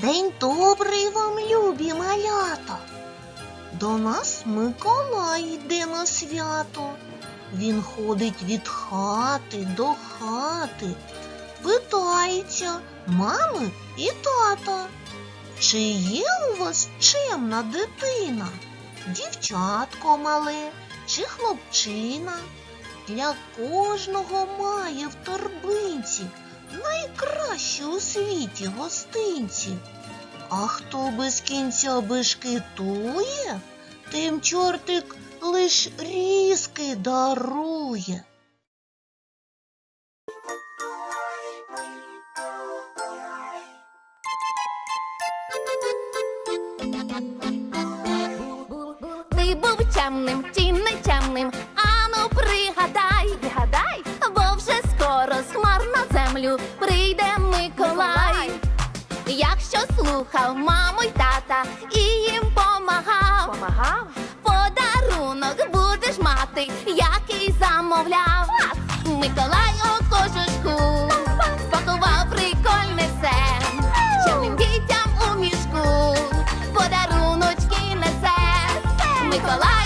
День добрий вам, любі малята. До нас Миколай йде на свято. Він ходить від хати до хати, питається мами і тата. Чи є у вас чемна дитина? Дівчатко мале чи хлопчина? Для кожного має в торбинці найкращі у світі гостинці. А хто без кінця бешкетує, тим чортик лиш різки дарує. Ти був чемним чи нечемним, ану пригадай, пригадай, прийде Миколай. Якщо слухав маму й тата і їм помагав, помагав, подарунок будеш мати, який замовляв. Миколай у кожушку спакував прикольне все, чемним дітям у мішку подаруночки несе. Миколай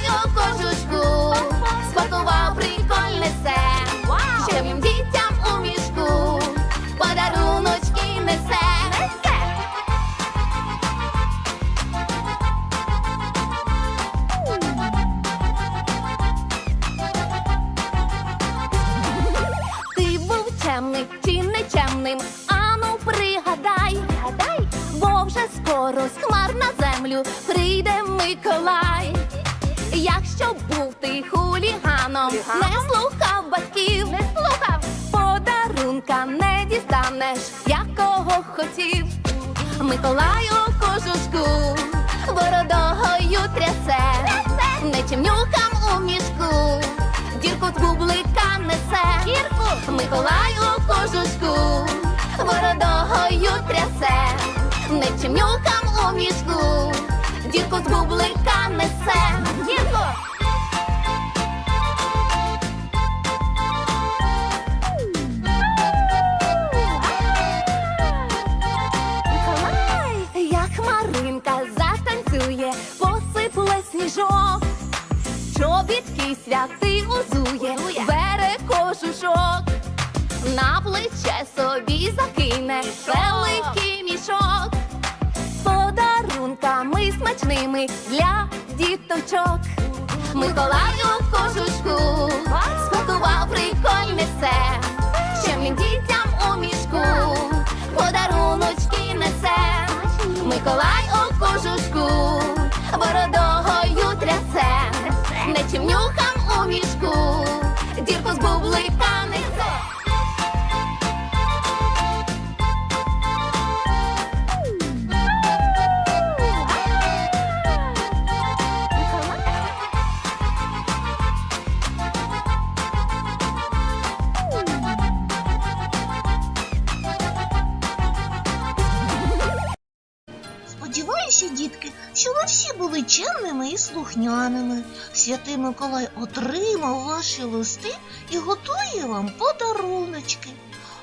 прийде Миколай. Якщо був ти хуліганом, не слухав батьків, не слухав, подарунка не дістанеш, якого хотів. Миколай у кожушку бородогою трясе, нечемнюкам у мішку, дірку з бублика несе. Дірку? Миколай у кожушку бородогою трясе, нечемнюкам у мішку, дірку з бублика несе. Дірку! Як хмаринка затанцює, посипле сніжок, чобітки святий узує, бере кожушок, на плече собі закине великий мішок подарунками смачними для діточок. Миколай у кожушку спакував прикольне все, чемним дітям у мішку подаруночки несе. Миколай у кожушку бородогою трясе, нечемнюхам у мішку, дірку з бублика несе. Слухняними. Святий Миколай отримав ваші листи і готує вам подаруночки.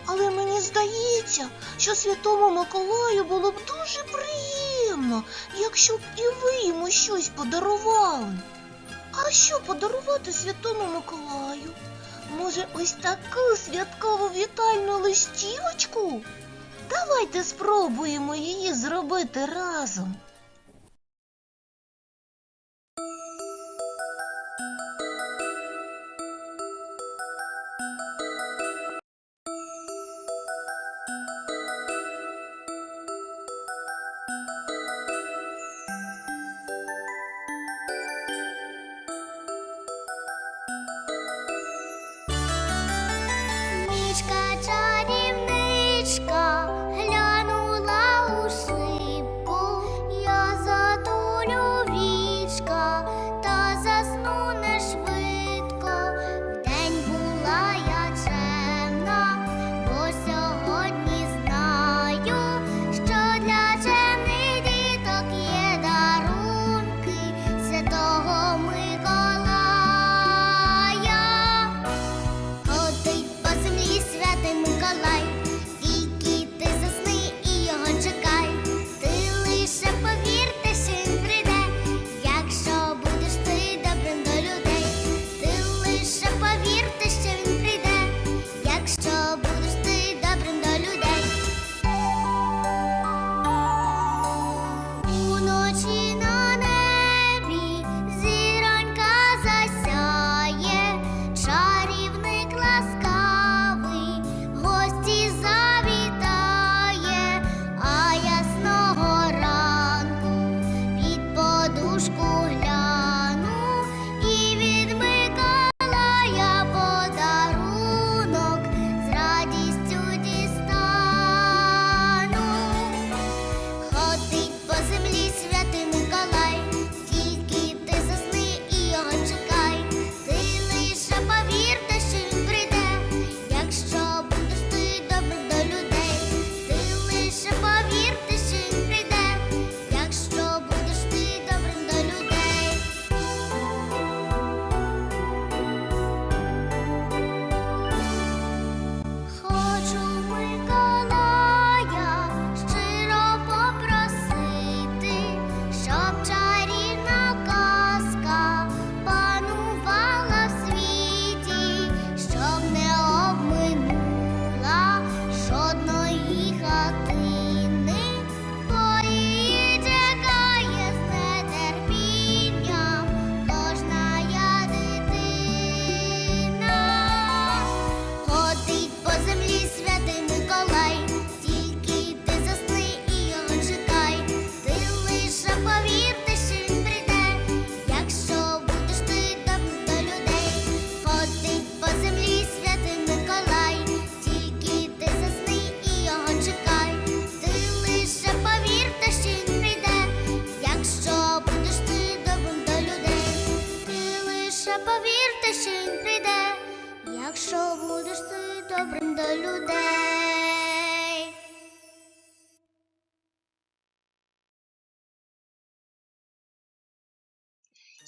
Але мені здається, що святому Миколаю було б дуже приємно, якщо б і ви йому щось подарували. А що подарувати святому Миколаю? Може, ось таку святкову вітальну листівочку? Давайте спробуємо її зробити разом.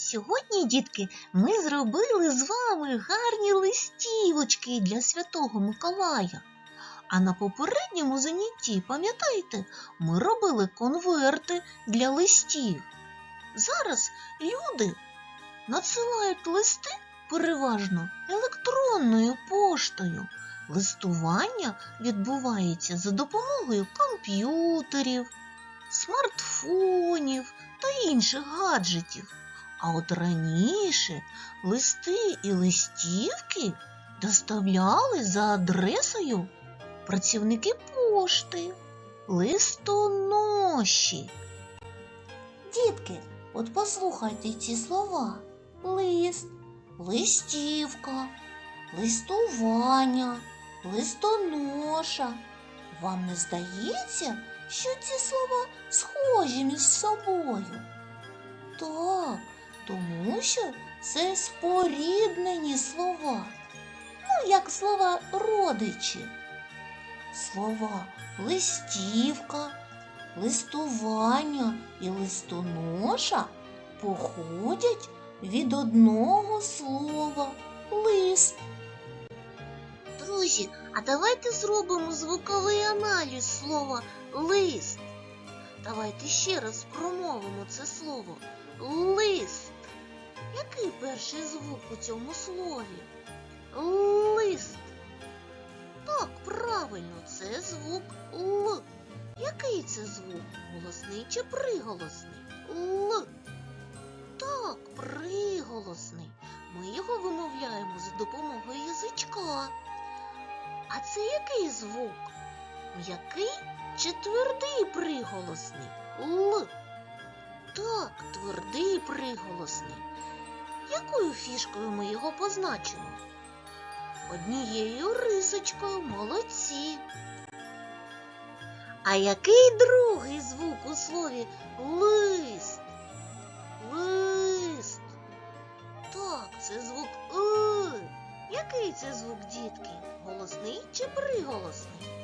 Сьогодні, дітки, ми зробили з вами гарні листівочки для Святого Миколая. А на попередньому занятті, пам'ятаєте, ми робили конверти для листів. Зараз люди надсилають листи переважно електронною поштою. Листування відбувається за допомогою комп'ютерів, смартфонів та інших гаджетів. А от раніше листи і листівки доставляли за адресою працівники пошти, листоноші. Дітки, от послухайте ці слова: лист, листівка, листування, листоноша. Вам не здається, що ці слова схожі між собою? Так, тому що це споріднені слова. Ну, як слова родичі. Слова листівка, листування і листоноша походять від одного слова лист. Друзі, а давайте зробимо звуковий аналіз слова лист. Давайте ще раз промовимо це слово лист. Який перший звук у цьому слові? Лист. Так, правильно, це звук Л. Який це звук? Голосний чи приголосний? Л. Так, приголосний. Ми його вимовляємо за допомогою язичка. А це який звук? М'який чи твердий приголосний? Л. Так, твердий приголосний. Якою фішкою ми його позначимо? Однією рисочкою молодці. А який другий звук у слові лист? Лист. Так, це звук Л. Який це звук, дітки? Голосний чи приголосний?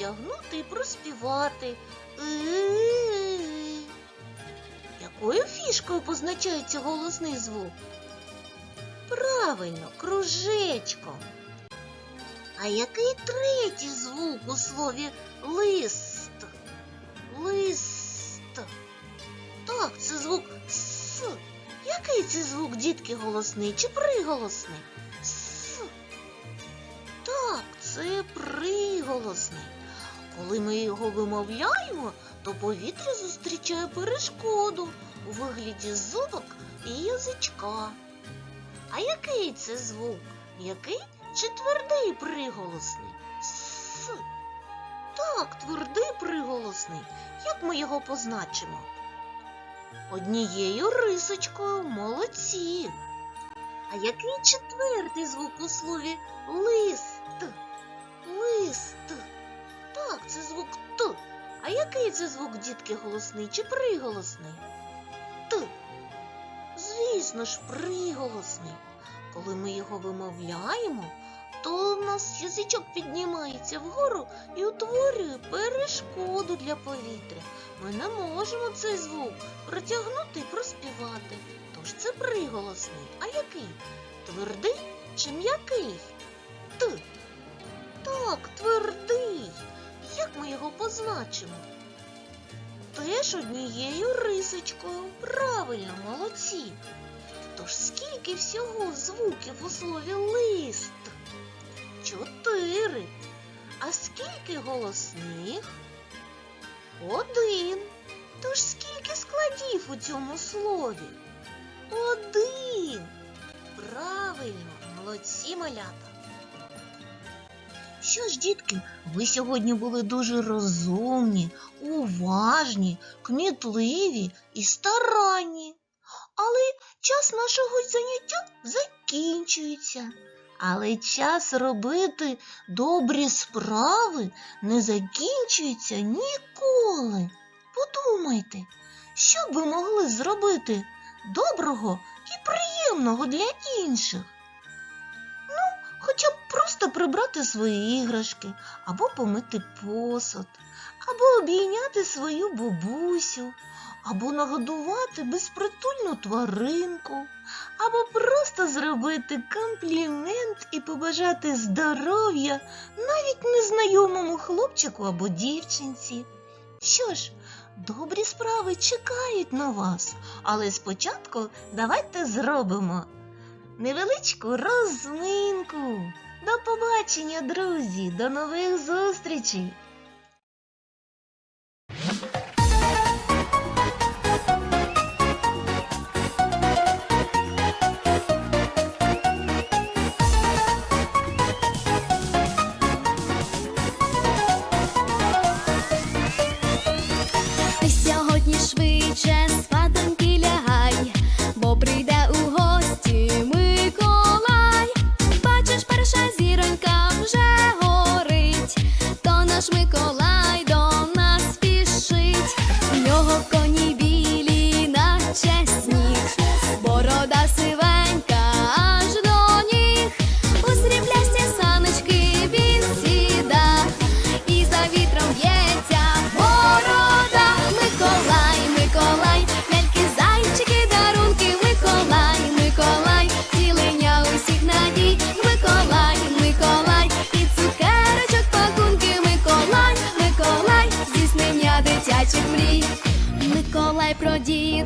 Його протягнути і проспівати. Якою фішкою позначається голосний звук? Правильно, кружечком. А який третій звук у слові лист? Лист. Так, це звук С. Який це звук, дітки, голосний чи приголосний? С. Так, це приголосний. Коли ми його вимовляємо, то повітря зустрічає перешкоду у вигляді зубок і язичка. А який це звук? М'який чи твердий приголосний? С. Так, твердий приголосний. Як ми його позначимо? Однією рисочкою молодці. А який четвертий звук у слові лист? Лист. Так, це звук Т. А який це звук, дітки, голосний чи приголосний? Т. Звісно ж, приголосний. Коли ми його вимовляємо, то в нас язичок піднімається вгору і утворює перешкоду для повітря. Ми не можемо цей звук протягнути і проспівати. Тож це приголосний. А який? Твердий чи м'який? Т. Так, твердий. Як ми його позначимо? Теж однією рисочкою. Правильно, молодці. Тож скільки всього звуків у слові лист? Чотири. А скільки голосних? Один. Тож скільки складів у цьому слові? Один. Правильно, молодці малята. Що ж, дітки, ви сьогодні були дуже розумні, уважні, кмітливі і старанні. Але час нашого заняття закінчується. Але час робити добрі справи не закінчується ніколи. Подумайте, що б ви могли зробити доброго і приємного для інших. Просто прибрати свої іграшки, або помити посуд, або обійняти свою бабусю, або нагодувати безпритульну тваринку, або просто зробити комплімент і побажати здоров'я навіть незнайомому хлопчику або дівчинці. Що ж, добрі справи чекають на вас, але спочатку давайте зробимо невеличку розминку. До побачення, друзі, до нових зустрічей!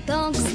Миколай